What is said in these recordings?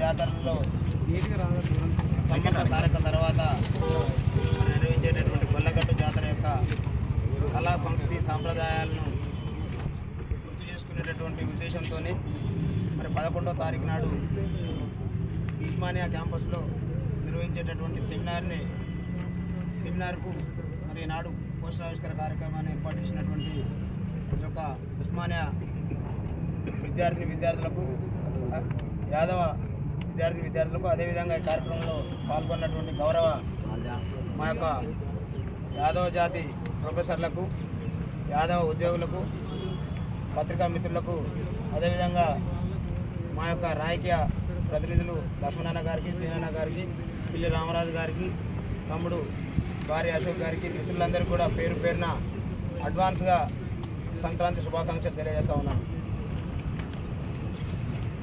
జాతరలో సమ్మక్క సారక తర్వాత నిర్వహించేటటువంటి గొల్లగట్టు జాతర యొక్క కళా సంస్కృతి సాంప్రదాయాలను గుర్తు చేసుకునేటటువంటి ఉద్దేశంతో మరి పదకొండవ తారీఖు నాడు ఉస్మానియా క్యాంపస్లో నిర్వహించేటటువంటి సెమినార్ని సెమినార్కు మరి నాడు పోస్టర్ ఆవిష్కరణ కార్యక్రమాన్ని ఏర్పాటు చేసినటువంటి ఈ యొక్క ఉస్మానియా విద్యార్థిని విద్యార్థులకు యాదవ విద్యార్థి విద్యార్థులకు అదేవిధంగా ఈ కార్యక్రమంలో పాల్గొన్నటువంటి గౌరవ మా యొక్క యాదవ జాతి ప్రొఫెసర్లకు యాదవ ఉద్యోగులకు పత్రికా మిత్రులకు అదేవిధంగా మా యొక్క రాజకీయ ప్రతినిధులు లక్ష్మణన్న గారికి శ్రీనాన్న గారికి పిల్లి రామరాజు గారికి తమ్ముడు భార్య అశోక్ గారికి మిత్రులందరూ కూడా పేరు పేరున అడ్వాన్స్గా సంక్రాంతి శుభాకాంక్షలు తెలియజేస్తా ఉన్నాను.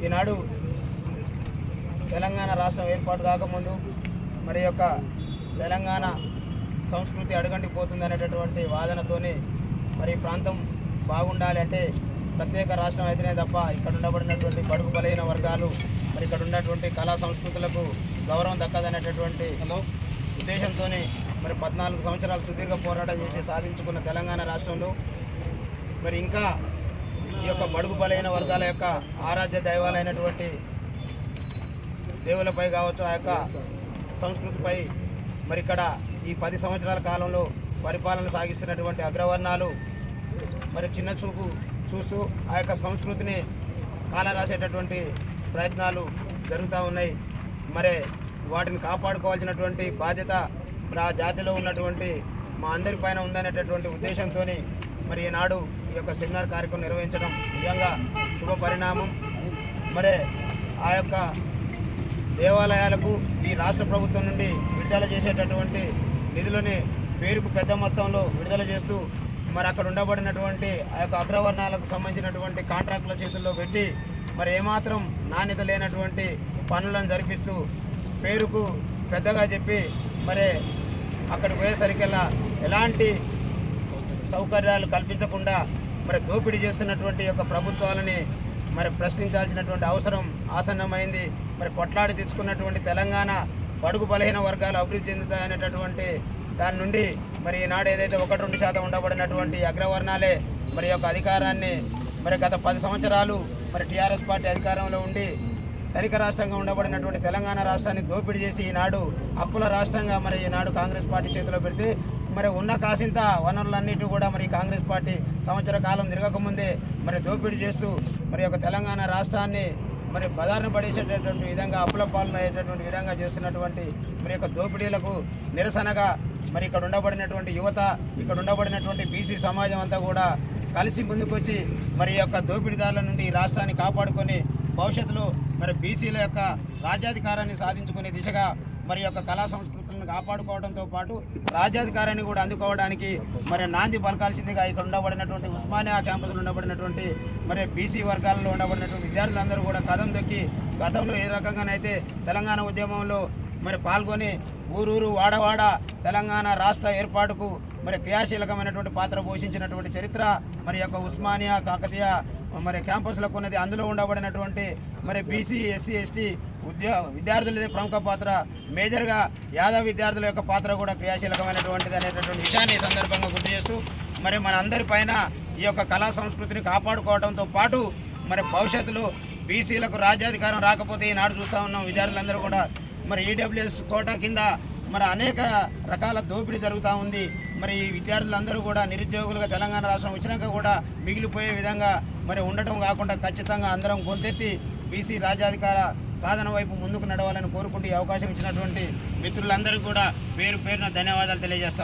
ఈనాడు తెలంగాణ రాష్ట్రం ఏర్పాటు కాకముందు మరి యొక్క తెలంగాణ సంస్కృతి అడుగంటిపోతుంది అనేటటువంటి వాదనతోని మరి ప్రాంతం బాగుండాలి అంటే ప్రత్యేక రాష్ట్రం అయితేనే తప్ప ఇక్కడ ఉండబడినటువంటి బడుగు బలహీన వర్గాలు మరి ఇక్కడ ఉన్నటువంటి కళా సంస్కృతులకు గౌరవం దక్కదనేటటువంటి ఉద్దేశంతో మరి పద్నాలుగు సంవత్సరాలు సుదీర్ఘ పోరాటం చేసి సాధించుకున్న తెలంగాణ రాష్ట్రంలో మరి ఇంకా ఈ యొక్క బడుగు బలైన వర్గాల యొక్క ఆరాధ్య దైవాలైనటువంటి దేవులపై కావచ్చు ఆ యొక్క సంస్కృతిపై మరి ఇక్కడ ఈ పది సంవత్సరాల కాలంలో పరిపాలన సాగిస్తున్నటువంటి అగ్రవర్ణాలు మరి చిన్న చూపు చూస్తూ ఆ యొక్క సంస్కృతిని కాలరాసేటటువంటి ప్రయత్నాలు జరుగుతూ ఉన్నాయి. మరి వాటిని కాపాడుకోవాల్సినటువంటి బాధ్యత మరి ఆ జాతిలో ఉన్నటువంటి మా అందరిపైన ఉందనేటటువంటి ఉద్దేశంతో మరి ఈనాడు ఈ యొక్క సెమినార్ కార్యక్రమం నిర్వహించడం నిజంగా శుభ పరిణామం. మరి ఆ యొక్క దేవాలయాలకు ఈ రాష్ట్ర ప్రభుత్వం నుండి విడుదల చేసేటటువంటి నిధులని పేరుకు పెద్ద మొత్తంలో విడుదల చేస్తూ మరి అక్కడ ఉండబడినటువంటి ఆ యొక్క అగ్రవర్ణాలకు సంబంధించినటువంటి కాంట్రాక్టుల చేతుల్లో పెట్టి మరి ఏమాత్రం నాణ్యత లేనటువంటి పనులను జరిపిస్తూ పేరుకు పెద్దగా చెప్పి మరి అక్కడికి పోయేసరికల్లా ఎలాంటి సౌకర్యాలు కల్పించకుండా మరి దోపిడీ చేస్తున్నటువంటి యొక్క ప్రభుత్వాలని మరి ప్రశ్నించాల్సినటువంటి అవసరం ఆసన్నమైంది. మరి కొట్లాడి తెచ్చుకున్నటువంటి తెలంగాణ బడుగు బలహీన వర్గాలు అభివృద్ధి చెందుతాయనేటటువంటి దాని నుండి మరి ఈనాడు ఏదైతే ఒకటి రెండు శాతం ఉండబడినటువంటి అగ్రవర్ణాలే మరి యొక్క అధికారాన్ని మరి గత పది సంవత్సరాలు మరి టీఆర్ఎస్ పార్టీ అధికారంలో ఉండి ధనిక రాష్ట్రంగా ఉండబడినటువంటి తెలంగాణ రాష్ట్రాన్ని దోపిడీ చేసి ఈనాడు అప్పుల రాష్ట్రంగా మరి ఈనాడు కాంగ్రెస్ పార్టీ చేతిలో పెడితే మరి ఉన్న కాసింత వనరులన్నిటి కూడా మరి కాంగ్రెస్ పార్టీ సంవత్సర కాలం తిరగకముందే మరి దోపిడీ చేస్తూ మరి యొక్క తెలంగాణ రాష్ట్రాన్ని మరి బదారణ పడేసేటటువంటి విధంగా అప్పుల పాలన అయ్యేటటువంటి విధంగా చేస్తున్నటువంటి మరి యొక్క దోపిడీలకు నిరసనగా మరి ఇక్కడ ఉండబడినటువంటి యువత ఇక్కడ ఉండబడినటువంటి బీసీ సమాజం అంతా కూడా కలిసి ముందుకొచ్చి మరి యొక్క దోపిడీదారుల నుండి ఈ రాష్ట్రాన్ని కాపాడుకొని భవిష్యత్తులో మరి బీసీల యొక్క రాజ్యాధికారాన్ని సాధించుకునే దిశగా మరి యొక్క కళా సంస్కృతి కాపాడుకోవడంతో పాటు రాజ్యాధికారాన్ని కూడా అందుకోవడానికి మరి నాంది పలకాల్సిందిగా ఇక్కడ ఉండబడినటువంటి ఉస్మానియా క్యాంపస్లో ఉండబడినటువంటి మరి బీసీ వర్గాలలో ఉండబడినటువంటి విద్యార్థులందరూ కూడా కథం దొక్కి గతంలో ఏ రకంగానైతే తెలంగాణ ఉద్యమంలో మరి పాల్గొని ఊరూరు వాడవాడ తెలంగాణ రాష్ట్ర ఏర్పాటుకు మరి క్రియాశీలకమైనటువంటి పాత్ర పోషించినటువంటి చరిత్ర మరి యొక్క ఉస్మానియా కాకతీయ మరి క్యాంపస్లకు ఉన్నది అందులో ఉండబడినటువంటి మరి బీసీ ఎస్సీ ఎస్టీ ఉద్యో విద్యార్థులది ప్రముఖ పాత్ర. మేజర్గా యాదవ్ విద్యార్థుల యొక్క పాత్ర కూడా క్రియాశీలకమైనటువంటిది అనేటటువంటి విషయాన్ని ఈ సందర్భంగా గుర్తు చేస్తూ మరి మన అందరిపైన ఈ యొక్క కళా సంస్కృతిని కాపాడుకోవడంతో పాటు మరి భవిష్యత్తులో బీసీలకు రాజ్యాధికారం రాకపోతే ఈనాడు చూస్తూ ఉన్నాం విద్యార్థులందరూ కూడా. మరి ఈడబ్ల్యూఎస్ కోటా కింద మరి అనేక రకాల దోపిడీ జరుగుతూ ఉంది. మరి ఈ విద్యార్థులందరూ కూడా నిరుద్యోగులుగా తెలంగాణ రాష్ట్రం వచ్చినాక కూడా మిగిలిపోయే విధంగా మరి ఉండటం కాకుండా ఖచ్చితంగా అందరం గొంతెత్తి బీసీ రాజ్యాధికార సాధన వైపు ముందుకు నడవాలని కోరుకుంటూ అవకాశం ఇచ్చినటువంటి మిత్రులందరికీ కూడా పేరు పేరున ధన్యవాదాలు తెలియజేస్తా